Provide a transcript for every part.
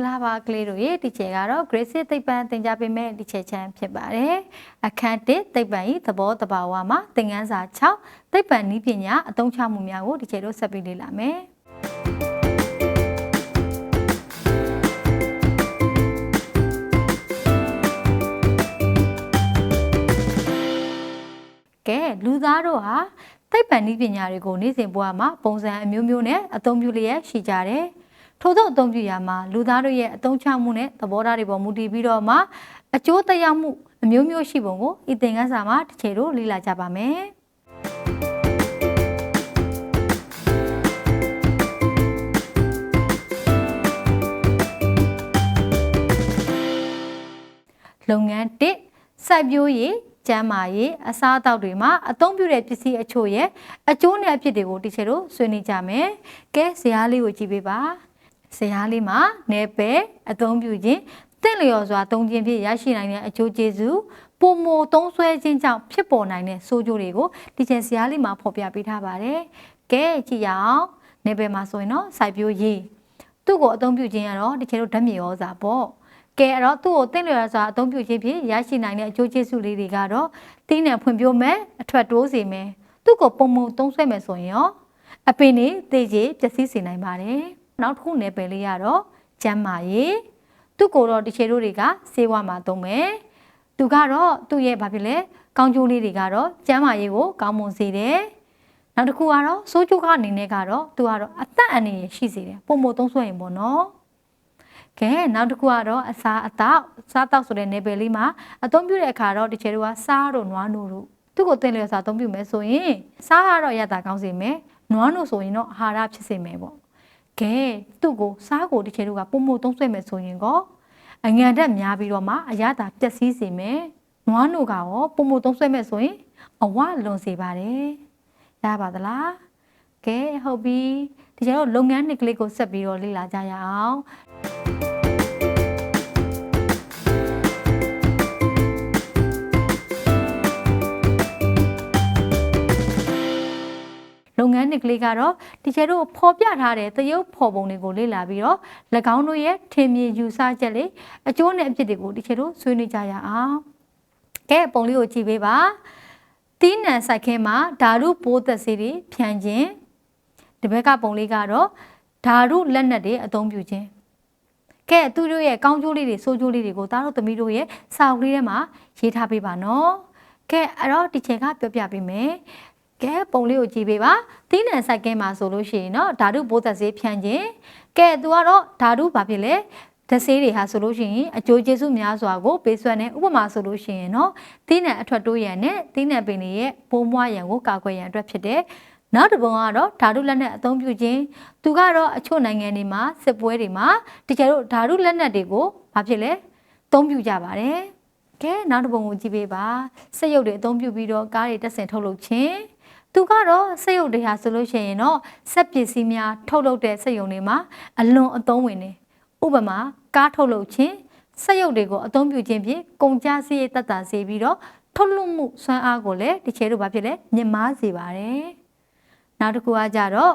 ္ဂလာပါကလေးတို့ရေဒီချေကတော့ Grace သိပ္ပံသင်ကြားပေးမယ့်ဒီချေချမ်းဖြစ်ပါတယ်အခန်း1သိပ္ပံဤသဘောတဘာဝမှာသင်ခန်းစာ6သိပ္ပံနည်းပညာအသုံးချမှုများကိုဒီချေတို့ဆက်ပြီးလေ့လာမယ်ကဲလူသားတို့ဟာသိပ္ပံနည်းပညာတွေကိုနေ့စဉ်ဘဝမှာပုံစံအမျိုးမျိုးနဲ့အသုံးပြုလျက်ရှိကြတယ်။ ထို့သောအသုံးပြုရာမှာလူသားတို့ရဲ့အသုံးချမှုနဲ့သဘောထားတွေပေါ်မူတည်ပြီးတော့မှအကျိုးသက်ရောက်မှုအမျိုးမျိုးရှိပုံကိုဤသင်ခန်းစာမှာတစ်ချိန်တို့လေ့လာကြပါမယ်။လုပ်ငန်း1စိုက်ပျိုးရေးကျန်းမာရေးအစားအသောက်တွေမှာအသုံးပြုတဲ့ပစ္စည်းအချို့ရဲ့အကျိုးနဲ့အဖြစ်တွေကိုတီချေတို့ဆွေးနွေးကြမယ်။ကဲဇာတ်လေးကိုကြည့်ပေးပါ။ ဇာတ်လေးမှာ내ပဲအသုံးပြုခြင်းတင့်လျော်စွာသုံးခြင်းဖြင့်ရရှိနိုင်တဲ့အကျိုးကျေးဇူးပုံမသုံးဆွဲခြင်းကြောင့်ဖြစ်ပေါ်နိုင်တဲ့ဆိုးကျိုးတွေကိုတီချေဇာတ်လေးမှာဖော်ပြပေးထားပါတယ်။ကဲကြည့်ရအောင်။내ပဲမှာဆိုရင်တော့စိုက်ပျိုးရေးသူ့ကိုအသုံးပြုခြင်းကတော့တီချေတို့ဓာတ်မြေဩဇာပေါ့။ကဲအဲ့တော့သူ့ကိုတင့်လျော်စွာအသုံးပြုခြင်းဖြင့်ရရှိနိုင်တဲ့အကျိုးကျေးဇူးလေးတွေကတော့တင်းနဲ့ဖွံ့ဖြိုးမယ်အထွက်တိုးစေမယ်သူ့ကိုပုံမှုသုံးဆွဲမယ်ဆိုရင်ရောအပင်နေသေကြီးပျက်စီးစေနိုင်ပါတယ် နောက်တစ်ခုနယ်ပယ်လေးကတော့ကျမ်းမာရေးသူ့ကိုတော့တချေတို့တွေကစေဝါမှာသုံးမယ်သူကတော့သူ့ရဲ့ဘာဖြစ်လဲကောင်းကျိုးလေးတွေကတော့ကျမ်းမာရေးကိုကောင်းမွန်စေတယ်နောက်တစ်ခုကတော့စိုးကျိုးကအနေနဲ့ကတော့သူကတော့အသက်အန္တရာယ်ရှိစေတယ်ပုံမသုံးဆွဲရင်ပေါ့နော်ကဲနောက်တစ်ခုကတော့အစာအသောက်စားတောက်ဆိုတဲ့ level လေးမှာအသုံးပြုတဲ့အခါတော့တချို့ကစားတို့နွားနို့တို့သူ့ကိုတင်လျော်စာအသုံးပြုမယ်ဆိုရင်စားကတော့ရတာကောင်းစေမယ်နွားနို့ဆိုရင်တော့အာဟာရဖြစ်စေမယ်ပေါ့ ကဲသူ့ကိုစားကိုတချို့ကပုံမှုသုံးဆွဲမယ်ဆိုရင်ကောအငံတက်များပြီးတော့မှအရသာပျက်စီးစေမယ်နွားနို့ကရောပုံမှုသုံးဆွဲမယ်ဆိုရင်အဝလွန်စေပါတယ်ရပါသလားကဲဟုတ်ပြီဒီကျတော့လုပ်ငန်းနှစ်ကလေးကိုဆက်ပြီးတော့လေ့လာကြရအောင် န်းနှစ်ကလေးကတော့ဒီကျတို့ဖော်ပြထားတဲ့သရုပ်ဖော်ပုံတွေကိုလေ့လာပြီးတော့၎င်းတို့ရဲ့ထင်မြင်ယူဆချက်လေးအကျိုးနဲ့အဖြစ်တွေကိုဒီကျတို့ဆွေးနွေးကြရအောင်ကဲပုံလေးကိုကြည့်ပေးပါတီးနံစိုက်ခင်းမှာဓာတုပိုးသက်စေးတွေဖြန့်ခြင်းဒီဘက်ကပုံလေးကတော့ဓာတုလက်နက်တွေအသုံးပြုခြင်းကဲသူတို့ရဲ့ကောင်းကျိုးလေးတွေဆိုးကျိုးလေးတွေကိုသားတို့သမီးတို့ရဲ့စာအုပ်လေးထဲမှာရေးထားပေးပါနော်ကဲအဲ့တော့ဒီချေကပြောပြပေးမယ် ကဲပုံလေးကိုကြည့်ပေးပါသီးနှံစိုက်ကဲမှာဆိုလို့ရှိရင်တော့ဓာတုပိုးသက်စေးဖြန့်ခြင်းကဲသူကတော့ဓာတုဘာဖြစ်လဲဓဆေးတွေဟာဆိုလို့ရှိရင်အကျိုးကျေးဇူးများစွာကိုပေးစွမ်းတဲ့ဥပမာဆိုလို့ရှိရင်တော့သီးနှံအထွက်တိုးရန်နဲ့သီးနှံပင်တွေရဲ့ပိုးမွားရန်ကိုကာကွယ်ရန်အတွက်ဖြစ်တဲ့နောက်တစ်ပုံကတော့ဓာတုလက်နက်အသုံးပြုခြင်းသူကတော့အချို့နိုင်ငံတွေမှာစစ်ပွဲတွေမှာတကယ်လို့ဓာတုလက်နက်တွေကိုဘာဖြစ်လဲသုံးပြုကြပါတယ်ကဲနောက်တစ်ပုံကိုကြည့်ပေးပါစက်ရုပ်တွေအသုံးပြုပြီးတော့ကားတွေတက်ဆင်ထုတ်လုပ်ခြင်း သူကတော့စက်ရုပ်တွေဟာဆိုလို့ရှိရင်တော့စက်ပစ္စည်းများထုတ်လုပ်တဲ့စက်ရုံတွေမှာအလွန်အသုံးဝင်နေဥပမာကားထုတ်လုပ်ခြင်းစက်ရုပ်တွေကိုအသုံးပြုခြင်းဖြင့်ကုန်ကျစရိတ်တက်တာစေပြီးတော့ထုတ်လုပ်မှုစွမ်းအားကိုလည်းဒီချေတို့ဘာဖြစ်လဲမြင့်မားစေပါတယ်နောက်တစ်ခုကကြတော့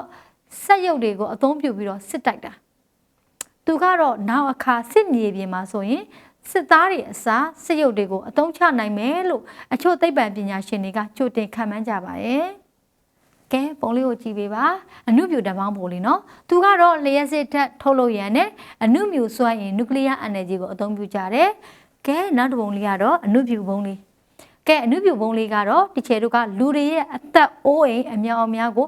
စက်ရုပ်တွေကိုအသုံးပြုပြီးတော့စစ်တိုက်တာသူကတော့နောက်အခါစစ်မြေပြင်မှာဆိုရင်စစ်သားတွေအစားစစ်ရုပ်တွေကိုအသုံးချနိုင်မယ်လို့အချို့သိပ္ပံပညာရှင်တွေကကြိုတင်ခန့်မှန်းကြပါတယ် ကဲပုံလေးကိုကြည့်ပေးပါအနုမြူဓာတ်ပေါင်းပုံလေးနော်သူကတော့လျှက်စစ်ဓာတ်ထုတ်လို့ရန်နဲ့အနုမြူစွမ်းအင်နျူကလ িয়ার energy ကိုအသုံးပြုကြတယ်ကဲနောက်တစ်ပုံလေးကတော့အနုမြူပုံလေးကဲအနုမြူပုံလေးကတော့တချေတို့ကလူတွေရဲ့အသက်အိုးအိမ်အမြောင်အများကို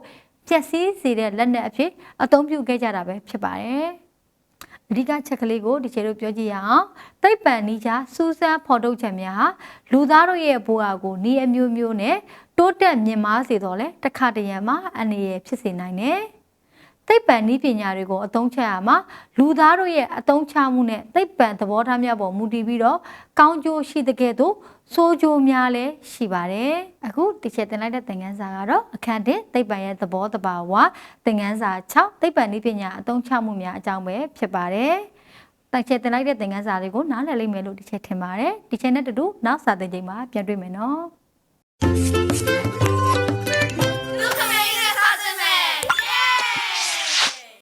ဖျက်ဆီးစေတဲ့လက်နက်အဖြစ်အသုံးပြုခဲ့ကြတာပဲဖြစ်ပါတယ် အဓိကချက်ကလေးကိုဒီချေတို့ပြောကြည့်ရအောင်သိပ္ပံနီးချစူးစမ်းဖော်ထုတ်ချက်များဟာလူသားတို့ရဲ့ဘဝကိုဤအမျိုးမျိုးနဲ့တိုးတက်မြင့်မားစေတော့လဲတခါတရံမှာအနေရဖြစ်စေနိုင်တယ် သိပ္ပံနည်းပညာတွေကိုအသုံးချရမှာလူသားတို့ရဲ့အသုံးချမှုနဲ့သိပ္ပံသဘောထားများပေါ်မူတည်ပြီးတော့ကောင်းကျိုးရှိတဲ့ကဲ့သို့ဆိုးကျိုးများလည်းရှိပါတယ်အခုဒီချက်တင်လိုက်တဲ့သင်ခန်းစာကတော့အခန်း1သိပ္ပံရဲ့သဘောတဘာဝသင်ခန်းစာ6သိပ္ပံနည်းပညာအသုံးချမှုများအကြောင်းပဲဖြစ်ပါတယ်တိုက်ချက်တင်လိုက်တဲ့သင်ခန်းစာတွေကိုနားလည်လိမ့်မယ်လို့ဒီချက်ထင်ပါတယ်ဒီချက်နဲ့တူတူနောက်စာသင်ချိန်မှာပြန်တွေ့မယ်နော်